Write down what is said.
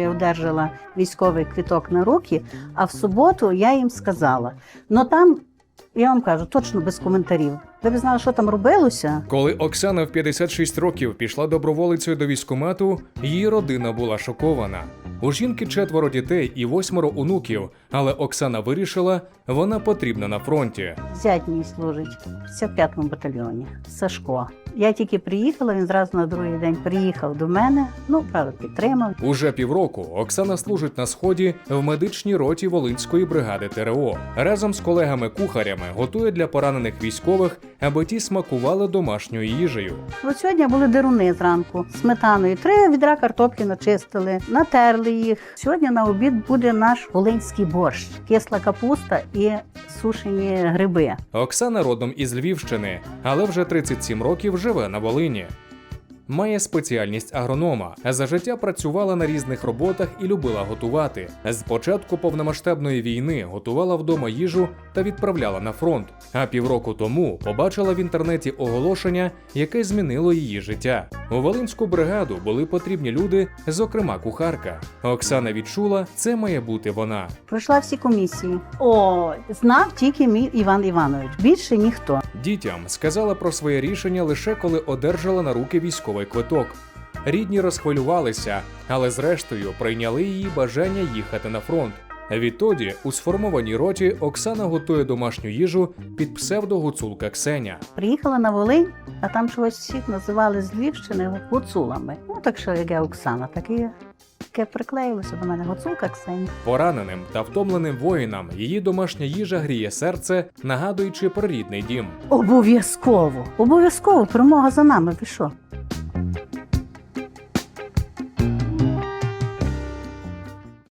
Я одержала військовий квіток на руки, а в суботу я їм сказала. Ну там, я вам кажу, точно без коментарів. Ви б знали, що там робилося? Коли Оксана в 56 років пішла доброволицею до військкомату, її родина була шокована. У жінки четверо дітей і восьмеро онуків, але Оксана вирішила, вона потрібна на фронті. Зять мій служить в 55-му батальйоні Сашко. Я тільки приїхала, він зразу на другий день приїхав до мене. Ну, правда, підтримав. Уже півроку Оксана служить на сході в медичній роті Волинської бригади ТРО. Разом з колегами-кухарями готує для поранених військових, аби ті смакували домашньою їжею. От сьогодні були деруни зранку сметаною. Три відра картоплі начистили, натерли їх. Сьогодні на обід буде наш волинський борщ, кисла капуста і сушені гриби. Оксана родом із Львівщини, але вже 37 років живе на Волині. Має спеціальність агронома, за життя працювала на різних роботах і любила готувати. З початку повномасштабної війни готувала вдома їжу та відправляла на фронт. А півроку тому побачила в інтернеті оголошення, яке змінило її життя. У Волинську бригаду були потрібні люди, зокрема кухарка. Оксана відчула, це має бути вона. Пройшла всі комісії. О, знав тільки мій Іван Іванович. Більше ніхто. Дітям сказала про своє рішення лише коли одержала на руки військовий квиток. Рідні розхвилювалися, але зрештою прийняли її бажання їхати на фронт. Відтоді у сформованій роті Оксана готує домашню їжу під псевдогуцулка Ксеня. Приїхала на Волинь, а там чогось всіх називали з Львівщини гуцулами. Ну так що як я Оксана, так і таке приклеїлося до мене гуцулка Ксенія. Пораненим та втомленим воїнам її домашня їжа гріє серце, нагадуючи про рідний дім. Обов'язково, обов'язково перемога за нами. Ви що?